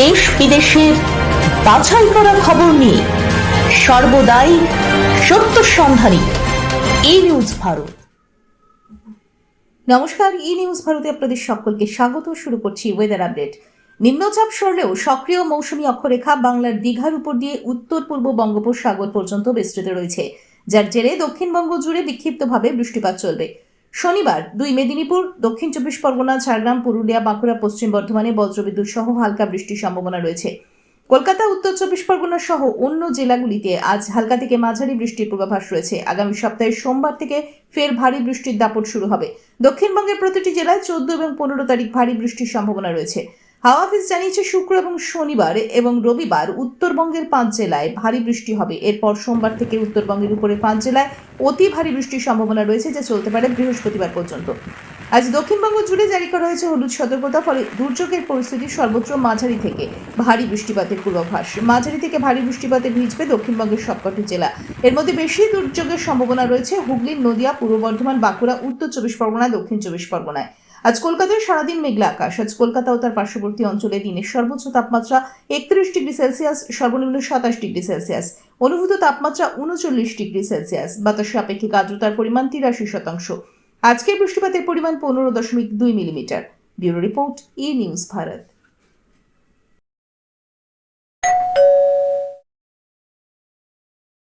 দেশ বিদেশের বাছাই করা খবর নিয়ে সর্বদাই সত্য সন্ধানী এই নিউজ ভারত। নমস্কার ই নিউজ ভারতে আপনাদের সকলকে স্বাগত। শুরু করছি ওয়েদার আপডেট নিম্নচাপ সরলেও সক্রিয় মৌসুমী অক্ষরেখা বাংলার দীঘার উপর দিয়ে উত্তর পূর্ব বঙ্গোপসাগর পর্যন্ত বিস্তৃত রয়েছে, যার জেরে দক্ষিণবঙ্গ জুড়ে বিক্ষিপ্তভাবে বৃষ্টিপাত চলবে। শনিবার দুই মেদিনীপুর, দক্ষিণ চব্বিশ পরগনা, ঝাড়গ্রাম, পুরুলিয়া, বাঁকুড়া, পশ্চিম বর্ধমানে বজ্রবিদ্যুৎ সহ হালকা বৃষ্টির সম্ভাবনা রয়েছে। কলকাতা, উত্তর চব্বিশ পরগনা সহ অন্য জেলাগুলিতে আজ হালকা থেকে মাঝারি বৃষ্টির পূর্বাভাস রয়েছে। আগামী সপ্তাহে সোমবার থেকে ফের ভারী বৃষ্টির দাপট শুরু হবে। দক্ষিণবঙ্গের প্রতিটি জেলায় চোদ্দ এবং পনেরো তারিখ ভারী বৃষ্টির সম্ভাবনা রয়েছে। হাওয়া অফিস জানিয়েছে, শুক্র এবং শনিবার এবং রবিবার উত্তরবঙ্গের পাঁচ জেলায় ভারী বৃষ্টি হবে। এরপর সোমবার থেকে উত্তরবঙ্গের উপরে পাঁচ জেলায় অতি ভারী বৃষ্টির সম্ভাবনা রয়েছে, যা চলতে পারে বৃহস্পতিবার পর্যন্ত। আজ দক্ষিণবঙ্গ জুড়ে জারি করা হয়েছে হলুদ সতর্কতা, ফলে দুর্যোগের পরিস্থিতি সর্বোচ্চ মাঝারি থেকে ভারী বৃষ্টিপাতের পূর্বাভাস। মাঝারি থেকে ভারী বৃষ্টিপাতে ভিজবে দক্ষিণবঙ্গের সবকটি জেলা। এর মধ্যে বেশি দুর্যোগের সম্ভাবনা রয়েছে হুগলি, নদিয়া, পূর্ব বর্ধমান, বাঁকুড়া, উত্তর চব্বিশ পরগনা, দক্ষিণ চব্বিশ পরগনায়। আজ কলকাতায় সারাদিন মেঘলা আকাশ। আজ কলকাতা ও তার পার্শ্ববর্তী অঞ্চলে দিনের সর্বোচ্চ তাপমাত্রা একত্রিশ ডিগ্রি সেলসিয়াস, সর্বনিম্ন সাতাশ ডিগ্রি সেলসিয়াস। অনুভূত তাপমাত্রা উনচল্লিশ ডিগ্রি সেলসিয়াস। বাতাসে আপেক্ষিক আর্দ্রতার পরিমাণ তিরাশি শতাংশ। আজকের বৃষ্টিপাতের পরিমাণ পনেরো দশমিক দুই millimetre. Bureau report, E news Bharat.